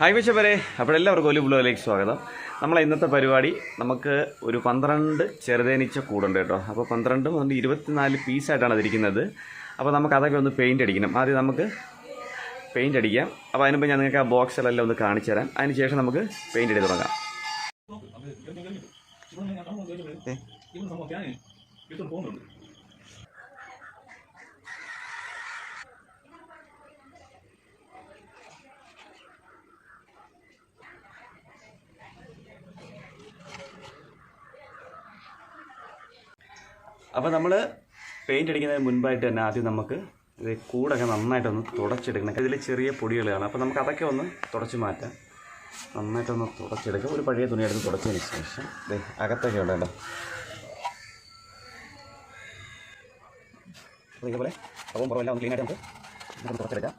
Hi വിശപ്പരെ അപ്പോൾ എല്ലാവർക്കും ഒരു ബ്ലോയിലേക്ക് സ്വാഗതം. നമ്മളെ ഇന്നത്തെ പരിപാടി നമുക്ക് ഒരു പന്ത്രണ്ട് ചെറുതേനീച്ച കൂടുണ്ട് കേട്ടോ. അപ്പോൾ പന്ത്രണ്ടും അതിന്റെ ഇരുപത്തിനാല് പീസായിട്ടാണ് അതിരിക്കുന്നത്. അപ്പോൾ നമുക്ക് അതൊക്കെ ഒന്ന് പെയിന്റ് അടിക്കണം. ആദ്യം നമുക്ക് പെയിന്റ് അടിക്കാം. അപ്പോൾ അതിനുമ്പോൾ ഞാൻ നിങ്ങൾക്ക് ആ ബോക്സിലെല്ലാം ഒന്ന് കാണിച്ചു തരാം. അതിന് ശേഷം നമുക്ക് പെയിന്റ് അടി തുടങ്ങാം. ഏ? അപ്പോൾ നമ്മൾ പെയിന്റ് അടിക്കുന്നതിന് മുൻപായിട്ട് തന്നെ ആദ്യം നമുക്ക് ഇത് കൂടൊക്കെ നന്നായിട്ടൊന്ന് തുടച്ചെടുക്കണം. ഇതിൽ ചെറിയ പൊടികൾ കാണാം അപ്പോൾ നമുക്ക് അതൊക്കെ ഒന്ന് തുടച്ച് മാറ്റാം. നന്നായിട്ടൊന്ന് തുടച്ചെടുക്കുക ഒരു പഴയ തുണി എടുത്ത് തുടച്ചതിന് ശേഷം ദേ അകത്തൊക്കെ ഉണ്ടല്ലോ ഇതുപോലെ അപ്പോൾ പുറമെല്ലാം ക്ലീനായിട്ട് നമുക്ക് നമുക്ക് തുടച്ചെടുക്കാം.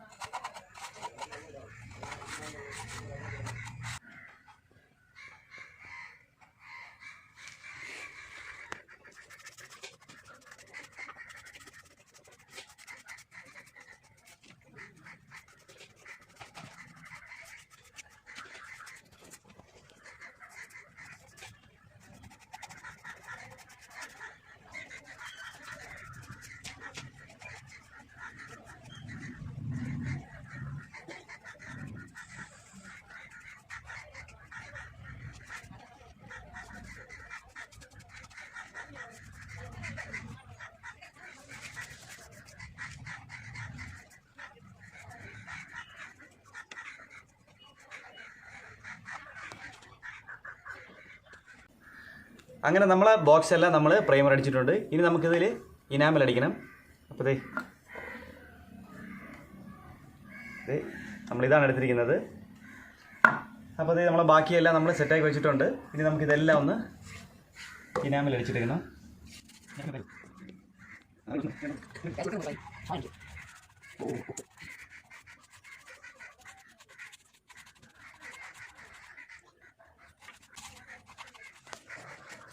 അങ്ങനെ നമ്മളെ ബോക്സ് എല്ലാം നമ്മൾ പ്രൈമർ അടിച്ചിട്ടുണ്ട്. ഇനി നമുക്കിതിൽ ഇനാമൽ അടിക്കണം. അപ്പോൾ ദേ. നമ്മളിതാണ് എടുത്തിരിക്കുന്നത്. അപ്പോൾ ഇത് നമ്മളെ ബാക്കിയെല്ലാം നമ്മൾ സെറ്റാക്കി വെച്ചിട്ടുണ്ട്. ഇനി നമുക്കിതെല്ലാം ഒന്ന് ഇനാമൽ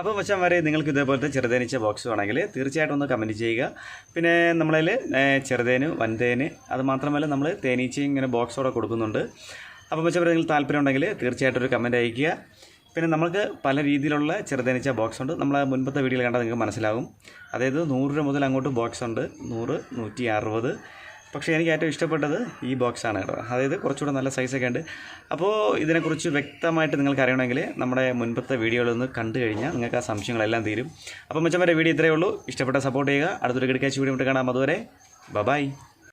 അപ്പോൾ വശം വരെ നിങ്ങൾക്ക് ഇതേപോലത്തെ ചെറുതേനീച്ച ബോക്സ് വേണമെങ്കിൽ തീർച്ചയായിട്ടും ഒന്ന് കമന്റ് ചെയ്യുക. പിന്നെ നമ്മളതിൽ ചെറുതേന് വൻതേന് അത് മാത്രമല്ല നമ്മൾ തേനീച്ചയും ഇങ്ങനെ ബോക്സോടെ കൊടുക്കുന്നുണ്ട്. അപ്പോൾ പക്ഷേ നിങ്ങൾ താല്പര്യം ഉണ്ടെങ്കിൽ തീർച്ചയായിട്ടും ഒരു കമന്റ് അയയ്ക്കുക. പിന്നെ നമുക്ക് പല രീതിയിലുള്ള ചെറുതേനീച്ച ബോക്സ് ഉണ്ട്. നമ്മൾ മുൻപത്തെ വീഡിയോയിൽ കണ്ടാൽ നിങ്ങൾക്ക് മനസ്സിലാകും അതായത് നൂറ് രൂപ മുതൽ അങ്ങോട്ട് ബോക്സ് ഉണ്ട്. നൂറ് നൂറ്റി അറുപത്. പക്ഷേ എനിക്ക് ഏറ്റവും ഇഷ്ടപ്പെട്ടത് ഈ ബോക്സാണ് കേട്ടോ. അതായത് കുറച്ചുകൂടെ നല്ല സൈസൊക്കെ ഉണ്ട്. അപ്പോൾ ഇതിനെക്കുറിച്ച് വ്യക്തമായിട്ട് നിങ്ങൾക്ക് അറിയണമെങ്കിൽ നമ്മുടെ മുൻപത്തെ വീഡിയോകളൊന്ന് കണ്ടു കഴിഞ്ഞാൽ നിങ്ങൾക്ക് ആ സംശയങ്ങളെല്ലാം തീരും. അപ്പോൾ മെച്ചം വരെ വീഡിയോ ഇത്രയേ ഉള്ളൂ. ഇഷ്ടപ്പെട്ട സപ്പോർട്ട് ചെയ്യുക. അടുത്തൊരു കിടക്കാഴ്ച വീഡിയോ കാണാം. അതുവരെ ബബായ്